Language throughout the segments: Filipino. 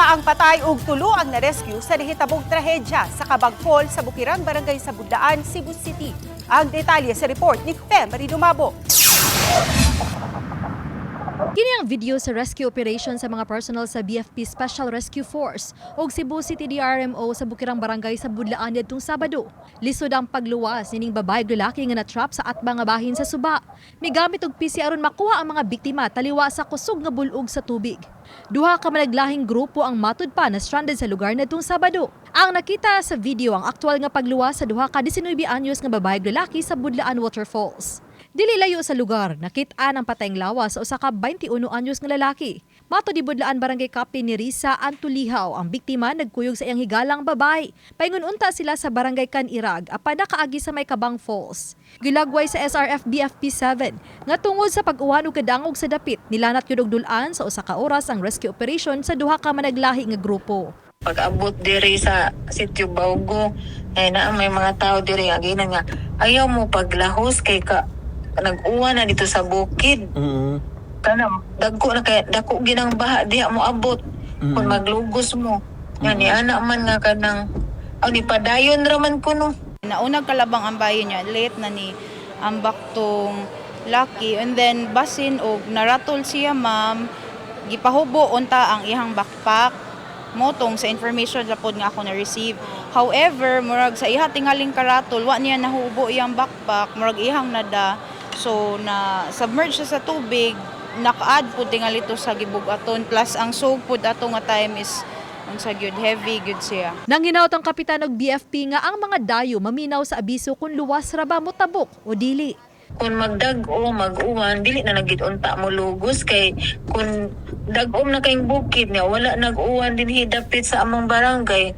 Isa ang patay ug tulo ang na-rescue sa nahitabong trahedya sa Kabag Fall sa Bukirang Barangay sa Budlaan, Cebu City. Ang detalye sa report ni Fe Marinumabo. Kini ang video sa rescue operation sa mga personnel sa BFP Special Rescue Force o Cebu City DRMO sa Bukirang Barangay sa Budlaan nitong Sabado. Lisod ang pagluwas nining babae lalaki nga na-trap sa atbang nga bahin sa suba. Migamit og PC aron makuha ang mga biktima taliwa sa kusog nga bulog sa tubig. Duha ka managlahing grupo ang matud pa na stranded sa lugar nitong Sabado. Ang nakita sa video ang aktwal nga pagluwas sa duha ka 19 anyos nga babae lalaki sa Budlaan Waterfalls. Dili layo sa lugar, nakit-an ang patayng lawas sa usa ka 21 anyos nga lalaki. Mato di Budlaan Barangay Captain ni Risa Antulihaw, ang biktima nagkuyog sa iyang higalang babay. Paingon unta sila sa Barangay Kanirag apan nakaagi sa may Kabang Falls. Gilagway sa SRF BFP 7 nga tungod sa pag-uwan og kadangog sa dapit, nilanat gyud og dulan sa usa ka oras ang rescue operation sa duha ka managlahi nga grupo. pag-abot diri sa sitio Baugo ay na may mga tao diri nga ginan nga ayaw mo paglahos kay ka nag-uwan na dito sa bukid Mm. kana dagko na kay dako ginang baha diha mo abot kung maglugos mo nga ni ana man nga kanang aw ni padayon raman ko no Naunang kalabang ang bayo niya, late na ni ambak tong lucky. And then, basin og naratol siya, ma'am. Gipahubo unta ang ihang backpack. Motong sa information sa pod nga ako na-receive. However, murag sa iha tingaling karatol, wa niya nahubo iyang backpack, murag ihang nada. So, na submerge sa tubig, naka-add po tingali to sa gibugaton. Plus, ang sug pod ato nga time is unsa gyud heavy gyud siya. Nang hinaut ang kapitan og BFP nga ang mga dayo maminaw sa abiso kung luwas ra ba mo tabok o dili. kung magdag-o mag-uwan dili na nagid unta mo lugos kay kung dag-om na kayong bukid nga wala nag-uwan din hidapit sa among barangay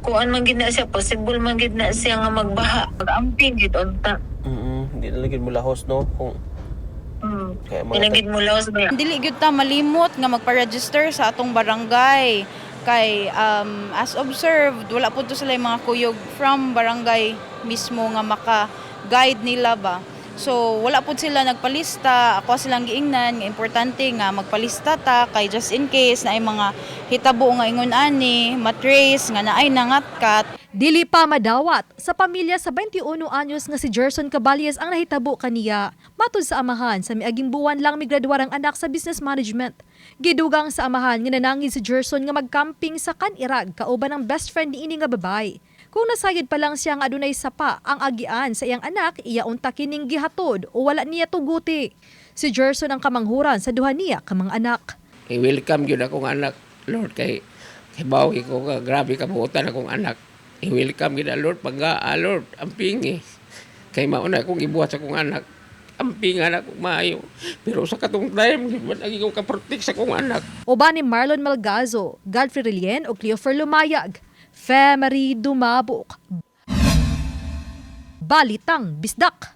kuan man gid na siya possible man gid na siya nga magbaha mag-amping gid unta Mm. Hindi na lagyan mo lahos, no? Kung hmm. kaya mga Pinagid mo laos ba Dili gyud ta malimot nga magpa-register sa atong barangay kay um, as observed wala po to sila yung mga kuyog from barangay mismo nga maka guide nila ba so wala po sila nagpalista ako silang giingnan nga importante nga magpalista ta kay just in case na ay mga hitabo nga ingon ani matrace nga naay nangatkat Dili pa madawat sa pamilya sa 21 anyos nga si Gerson Caballes ang nahitabo kaniya. Matud sa amahan sa miaging buwan lang migraduar ang anak sa business management. Gidugang sa amahan nga nanangin si Gerson nga magcamping sa Kanirag kauban ang best friend ni ini nga babay. Kung nasayod pa lang siya nga adunay sapa ang agian sa iyang anak, iya unta kining gihatod o wala niya tuguti. Si Gerson ang kamanghuran sa duha niya kamang anak. i-welcome yun akong anak, Lord, kay kay bawi ko ka, grabe ka buutan akong anak. I-welcome yun, Lord, pag ah, Lord, ang pingi. Kay mauna akong ibuhat sa akong anak. Ang pinga na akong maayo. Pero sa katong time, di ba naging ko kaprotek sa akong anak. Uban ni Marlon Malgazo, Godfrey Rilien o Cleofer Lumayag. Femery Dumabok. Balitang Bisdak.